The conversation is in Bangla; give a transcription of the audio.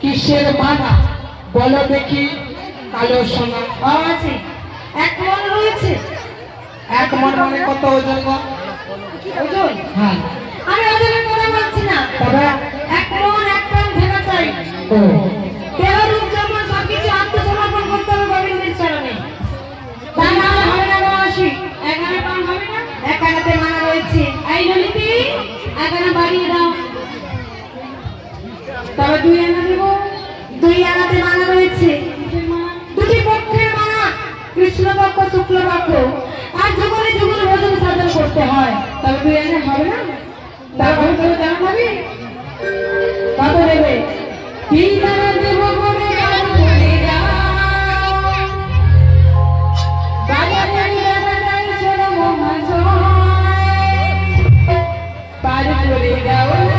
কিসের বাধা বলো দেখি কালো সোনা। আছে। এক মন রয়েছে। এক মন মানে কত ওজন ওজন? হ্যাঁ। আমি ওজনের কথা বলছি না। তবে এক মন করতে তবে দুই আনা দেব। দুই আনাতে মানা রয়েছে। দুটি পক্ষের মানা কৃষ্ণ পক্ষ, শুক্ল পক্ষ। আর যুগলে যুগলে ভোজন সাধন করতে হয়। তবে দুই আনা হবে না? তারপরে তুমি কেমন হবে? Hallelujah.